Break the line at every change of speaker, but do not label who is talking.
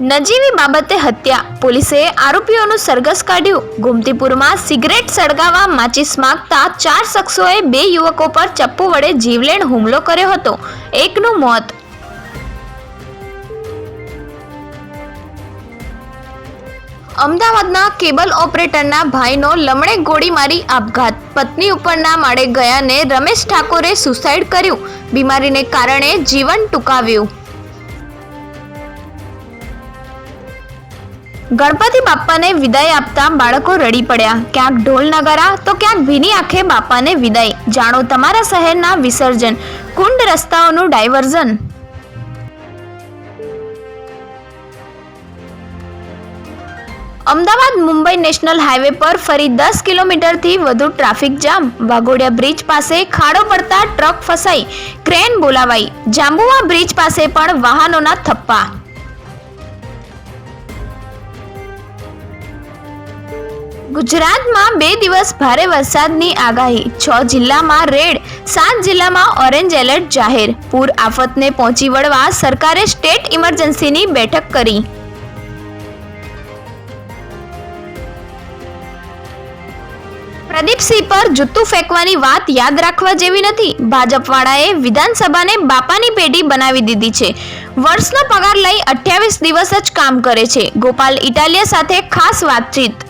નજીવી બાબતે હત્યા. પોલીસે આરોપીઓનું સરઘસ કાઢ્યું. ગોમતીપુરમાં સિગરેટ સળગાવવા માચીસ માગતા ચાર શખ્સોએ બે યુવકો પર ચપ્પુ વડે જીવલેણ હુમલો કર્યો હતો. એકનું મોત. અમદાવાદના કેબલ ઓપરેટરના ભાઈનો લમણે ગોળી મારી આપઘાત. પત્ની ઉપરના માળે ગયાને રમેશ ઠાકોરે સુસાઇડ કર્યું. બીમારીને કારણે જીવન ટૂંકાવ્યું. ગણપતિ બાપ્પાને વિદાય આપતા બાળકો રડી પડ્યા. ક્યાંક ઢોલ નગારા, તો ક્યાંક ભીની આંખે બાપાને વિદાય. જાણો તમારા શહેરના વિસર્જન, કુંડ રસ્તાઓનું diversion. Ahmedabad Mumbai national highway પર ફરી દસ કિલોમીટરથી વધુ ટ્રાફિક જામ. વાઘોડિયા બ્રિજ પાસે ખાડો પડતા ટ્રક ફસાઈ. ક્રેન બોલાવાઈ. જાંબુવા બ્રિજ પાસે પણ વાહનોના થપ્પા. ગુજરાતમાં બે દિવસ ભારે વરસાદની આગાહી. છ જિલ્લામાં રેડ, સાત જિલ્લામાં ઓરેન્જ એલર્ટ જાહેર. પૂર આફતને પહોંચી વળવા સરકારે સ્ટેટ ઇમરજન્સીની બેઠક કરી. પ્રદીપસિંહ પર જૂતું ફેંકવાની વાત યાદ રાખવા જેવી નથી. ભાજપવાળાએ વિધાનસભાને બાપાની પેઢી બનાવી દીધી છે. વર્ષનો પગાર લઈ અઠ્યાવીસ દિવસ જ કામ કરે છે. ગોપાલ ઇટાલિયા સાથે ખાસ વાતચીત.